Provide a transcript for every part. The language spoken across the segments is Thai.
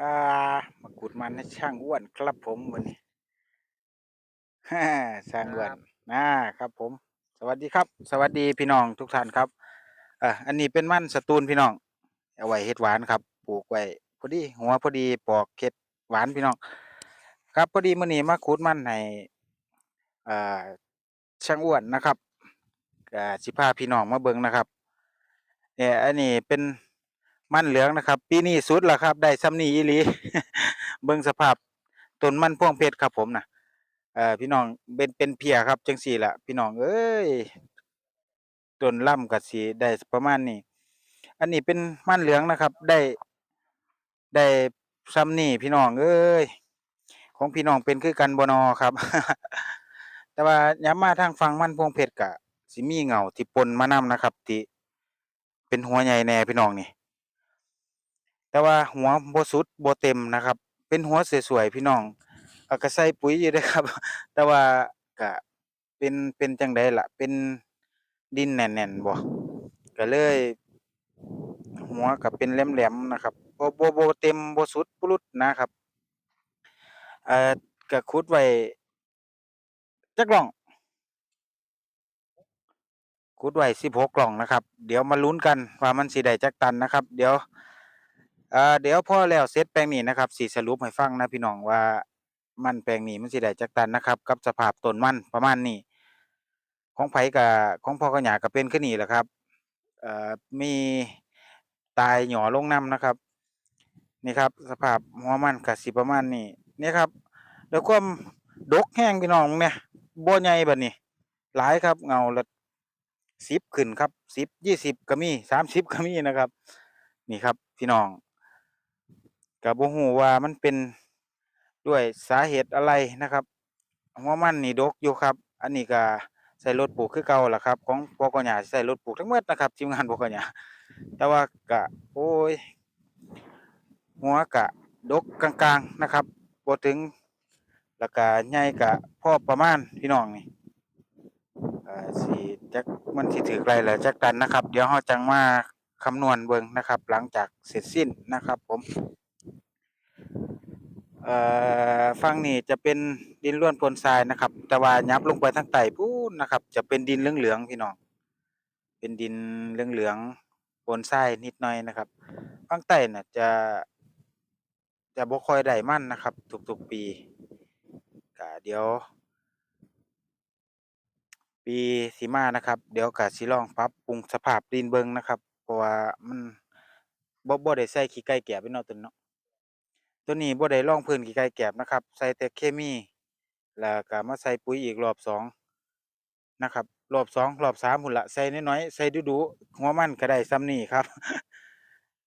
อ่ามากุดมันให้ช่างอ้วนครับผมวันนี้ช่างอ้วนนะครับผม สวัสดีครับ สวัสดีพี่น้องทุกท่านครับอ่าอันนี้เป็นมันสตูลพี่น้องเอาไว้เฮ็ดหวานครับ ปลูกไว้พอดีหัวพอดีปอกเฮ็ดหวานพี่น้อง ครับพอดีมื้อนี้มาขุดมันให้อ่าช่างอ้วนนะครับก็สิพาพี่น้องมาเบิ่งนะครับเนี่ยอันนี้เป็น มันเหลืองนะครับ ปีนี้สุดแล้วครับ ได้ซ้ำนี้อีหลี เบิ่งสภาพต้นมันพวงเพชรครับผมนะเอ่อพี่น้องเป็นเป็นเพียครับจังซี่ละพี่น้องเอ้ยต้นล่ำก็สิได้ประมาณนี้ อันนี้เป็นมันเหลืองนะครับ ได้ได้ซ้ำนี้พี่น้องเอ้ยของพี่น้องเป็นคือกันบนอครับ แต่ว่ายามมาทางฝั่งมันพวงเพชรก็สิมีเงาที่ปนมานำนะครับที่เป็นหัวใหญ่แน่พี่น้องนี่ แต่ว่าหัวบสุดบเต็มนะครับ เป็นหัวสวยๆพี่น้องเอาก็ใส่ปุ๋ยอยู่เด้ครับ แต่ว่าก็เป็นเป็นจังใดล่ะ เป็นดินแน่นๆบ่ก็เลย หัวก็เป็นแหลมๆนะครับบ่บ่บ่เต็มบสุดปรุดนะครับเอ่อก็ขุดไว้จักร่องขุดไว้16กล่องนะครับ เดี๋ยวมาลุ้นกันว่ามันสิได้จักตันนะครับ เดี๋ยว อ่อเดี๋ยวพอแล้วเสร็จแปลงนี้นะครับสิสรุปให้ฟังนะพี่น้องว่ามันแปลงนี้มันสิได้จักตันนะครับ กับสภาพต้นมันประมาณนี้ ของไผก็ของพ่อกับหญ้าก็เป็นคือนี้แหละครับเอ่อมีตายหย่อลงน้ำนะครับ นี่ครับสภาพหัวมันก็สิประมาณนี้นี่ครับแล้วความดกแห้งพี่น้องเนี่ยบ่ใหญ่แบัดนี้หลายครับเงาละ10ขึ้นครับ10 20ก็มี30ก็มีนะครับ นี่ครับพี่น้อง ก็บ่ฮู้ว่ามันเป็นด้วยสาเหตุอะไรนะครับหัวมันนี่ดกอยู่ครับ อันนี้ก็ใช้รถปลูกคือเก่าล่ะครับ ของปกหญ้าใช้รถปลูกทั้งหมดนะครับทีมงานปกหญ้าแต่ว่าก็โอ้ยหัวก็ดกกลางๆนะครับบ่ถึงแล้วก็ใหญ่ก็พอประมาณพี่น้องนี่อ่อสิจักมันสิถึกไรแล้วจักตันนะครับ เดี๋ยวเราจังมาคำนวณเบิ่งนะครับ หลังจากเสร็จสิ้นนะครับผม เอ่อฝั่งนี้จะเป็นดินร่วนปนทรายนะครับ แต่ว่ายับลงไปทางใต้พู้นนะครับ จะเป็นดินเหลืองๆพี่น้อง เป็นดินเหลืองๆปนทรายนิดหน่อยนะครับฝั่งใต้น่ะจะจะบ่ค่อยได้มั่นนะครับทุกๆปีก็เดี๋ยว ปีสิมานะครับ เดี๋ยวก็สิลองปรับปรุงสภาพดินเบิงนะครับ เพราะว่ามันบ่บ่ได้ใส่ขี้ไก่แกะไปเนาะตัวนี้เนาะ ตัวนี้บ่ได้รองพื้นขี้ไก่แกะนะครับ ใส่แต่เคมี แล้วก็มาใส่ปุ๋ยอีกรอบ2นะครับ รอบ2รอบ3พู้นละใส่น้อยๆใส่ดูๆหัวมันก็ได้ส่ำนี้ครับ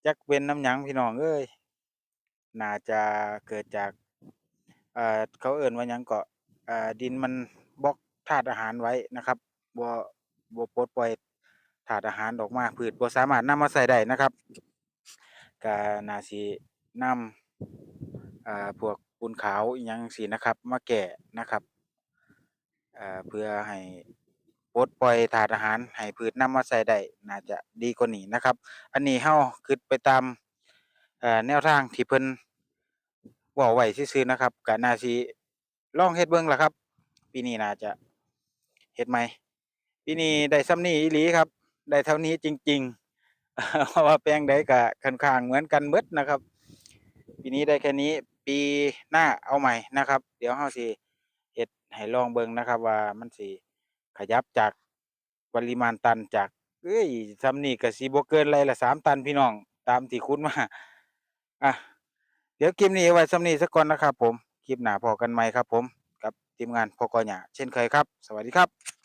จักเป็นน้ำหยังพี่น้องเอ้ยน่าจะเกิดจากเอ่อเขาเอิ้นว่าหยังเก็อ่าดินมันบล็อกธาตุอาหารไว้นะครับบ่บ่ปลดปล่อยธาตุอาหารออกมาพืชบ่สามารถนำมาใช้ได้นะครับก็น่าสินำ อ่า พวกปูนขาวอิหยังจั่งซี้นะครับ มาแก้นะครับ อ่า เพื่อให้ปลดปล่อยธาตุอาหาร ให้พืชนำมาใช้ได้ น่าจะดีกว่านี้นะครับ อันนี้เราคิดไปตาม เอ่อ แนวทางที่เพิ่นเว้าไว้ซื่อๆนะครับก็น่าสิลองเฮ็ดเบิ่งล่ะครับ ปีนี้น่าจะเฮ็ดใหม่ ปีนี้ได้ส่ำนี้อีหลีครับ ได้เท่านี้จริงๆเพราะว่าแปลงใดก็ค่อนข้างเหมือนกันเบิดนะครับ ปีนี้ได้แค่นี้ ปีหน้าเอาใหม่นะครับ เดี๋ยวเราสิเฮ็ดให้ลองเบิ่งนะครับ ว่ามันสิขยับจากปริมาณตันจากเอ๊ยส่ำนี้ก็สิบ่เกินไร่ละ3ตันพี่น้อง ตามที่ขุดมาอะเดี๋ยวคลิปนี้ไว้ส่ำนี้สักก่อนนะครับ ผมคลิปหน้าพอกันใหม่ครับ ผม กับทีมงานพอกหญ้าเช่นเคยครับ สวัสดีครับ